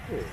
Por?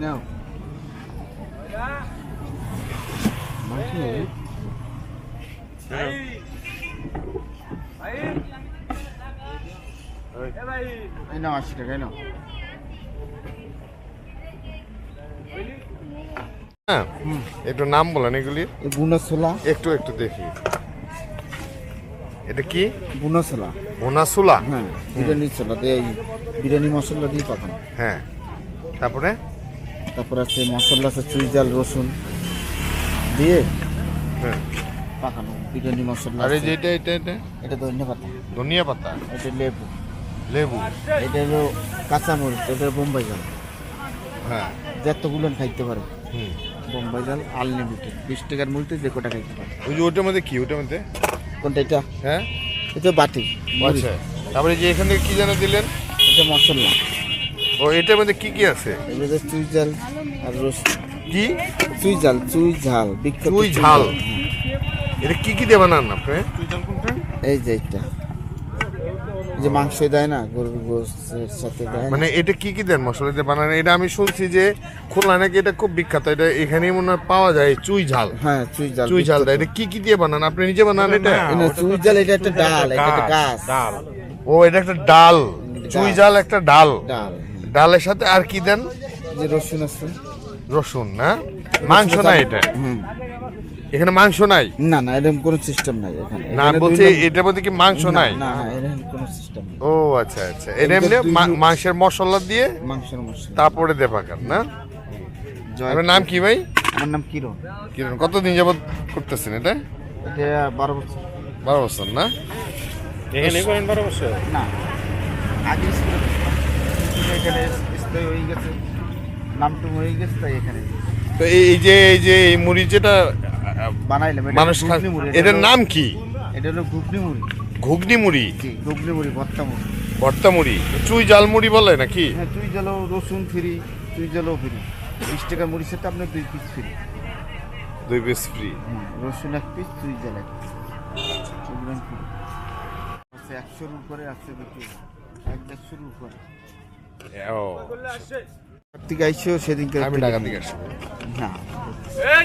নাও এই নাও আশি টাকা এই নাও হ্যাঁ একটু নাম বলেন এগুলির এই বুনা ছোলা একটু একটু দেখি। এটা কি? বুনা ছোলা ভোনাসুলা হ্যাঁ বিরিয়ানি ছোলা দিয়ে এই বিরিয়ানি মশলা দিয়ে পাঠানো। হ্যাঁ তারপরে? তারপর আছে মশলা আছে চুই জাল রসুন দিয়ে হ্যাঁ। পাকানো বিরিয়ানি মশলা আর এই আছে। যে এটা এটা এটা? এটা ধনিয়া পাতা। ধনিয়া পাতা? এটা লেবু। লেবু? এটা হলো কাঁচামরিচ এটা বোম্বাই জাল। হ্যাঁ। যতগুলো খাইতে পারে। হুম। বোম্বাই জাল আনলিমিটেড। বিশ টাকার মূল্যে যে কটা খাইতে পারে। ওই যে ওটার মধ্যে কি? ওটার মধ্যে? কোনটা এটা? হ্যাঁ। এটা বাটি আচ্ছা। তারপরে যে এখান থেকে কি যেন দিলেন? এটা মশলা। ও এটার মধ্যে কি কি আছে? এবারে চুই জাল আর রসুন কি? চুই জাল চুই ঝাল বিখ্যাত চুই ঝাল। এটা কি কি দিয়ে বানান আপনি? এই যে এটা। যে মাংস দেয় না গরুর গোস্তের সাথে দেয় মানে এটা কি কি দেন মশলা দিয়ে বানান? এটা আমি শুনছি যে খুলনা নাকি এটা খুব বিখ্যাত। এটা এখানেই মনে হয় পাওয়া যায় চুই ঝাল। হ্যাঁ চুই জাল চুই ঝাল এটা কি কি দিয়ে বানান? আপনি নিজে বানান এটা? চুই জাল এটা একটা ডাল এটা একটা গাছ। ও এটা একটা ডাল। চুই ঝাল একটা ডাল। ডাল। ডালের সাথে আর কি দেন? যে রসুন আছে। রসুন না? মাংস না এটা? হুম। এখানে মাংস নাই? না না এরকম কোনো সিস্টেম নাই এখানে। না বলছি এটার মধ্যে কি মাংস নাই? না এরকম কোনো সিস্টেম ও আচ্ছা আচ্ছা। এটা এমনি মাংসের মশলা দিয়ে মাংসের মশলা। তারপরে দেবাকার না? জয় আপনার নাম কি ভাই? আমার নাম কিরণ। কিরণ কতদিন যাবত করতেছেন এটা? এটা বারো বছর। বারো বছর না? এখানে করেন বারো বছর? না আগে এখানে স্থায়ী হয়ে গেছে নামটু হয়ে গেছে তাই এখানে। তো এই এই যে এই যে এই মুড়ি যেটা বানাইলাম। মানুষ এটার নাম কি? এটা হলো ঘুগনি মুড়ি। ঘুগনি মুড়ি? ঘুগনি মুড়ি ভর্তা মুড়ি। ভর্তা মুড়ি? চুই জাল মুড়ি বলে নাকি? হ্যাঁ তুই জলো রসুন ফ্রি তুই জলো ফ্রি। বিশ টাকা মুড়ি সেটা আপনার দুই পিস ফ্রি দুই পিস ফ্রি রসুন এক পিস তুই জল এক পিস একশোর উপরে আছে বিক্রি এক দেড়শোর উপরে। ও। কার্তিক আইসিও সেদিনকে আমি ঢাকা থেকে আসছি না। এই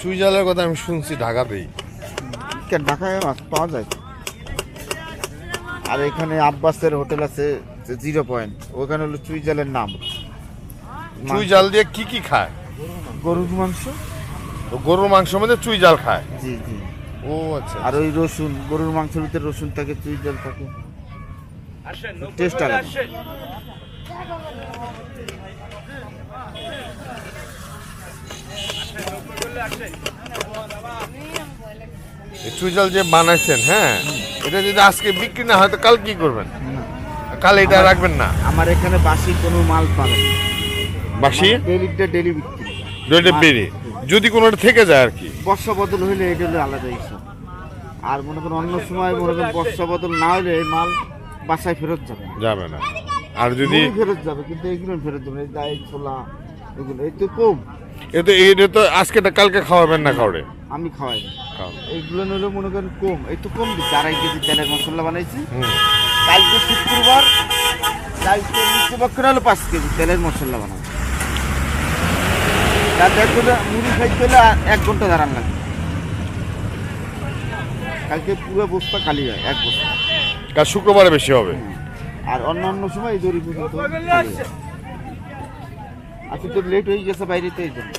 চুই জালের কথা আমি শুনছি ঢাকাতেই। ঢাকায় মাছ পাওয়া যায়। আর এখানে আব্বাসের হোটেল আছে জিরো পয়েন্ট। ওখানে হলো চুই জালের নাম। চুই জাল দিয়ে কি কি খায়? গরুর মাংস। গরুর মাংস মধ্যে চুই জাল খায়? জি জি। ও আচ্ছা আর ওই রসুন গরুর মাংসের ভিতরে রসুন থাকে চুই জাল থাকে টেস্ট আলাদা। এই চুই যে বানাইছেন হ্যাঁ? এটা যদি আজকে বিক্রি না হয় তো কাল কি করবেন? কাল এটা রাখবেন না? আমার এখানে বাসি কোনো মাল পাবে না। বাসি? ডেলিটা ডেলি বিক্রি। দুইটা বেড়ে যদি কোনোটা থেকে যায় আর কি? বর্ষা বদল হইলে এটা হলো আলাদা হিসাব। আর মনে করেন অন্য সময় মনে করেন বর্ষা বদল না হলে এই মাল বাসায় ফেরত যাবে যাবে না। আর যদি ফেরত যাবে কিন্তু এইগুলো ফেরত যাবে এই ডাই ছোলা এগুলো এই তো কম। এতে এটা তো আজকে কালকে খাওয়াবেন না খাওয়ারে আমি খাওয়াই। এইগুলো নিলে মনে করেন কম। এই তো কম দিচ্ছে। আড়াই কেজি তেলের মশলা বানাইছি। কালকে শুক্রবার কালকে পক্ষে হলো পাঁচ কেজি তেলের মশলা বানাবো। তার দেখো না মুড়ি খাইতে হলে এক ঘণ্টা দাঁড়ান লাগে। কালকে পুরো বস্তা খালি হয় এক বস্তা। কাল শুক্রবারে বেশি হবে? আর অন্য অন্য সময় এই দড়ি পর্যন্ত আজকে তো লেট হয়ে গেছে বাইরে তো এই জন্য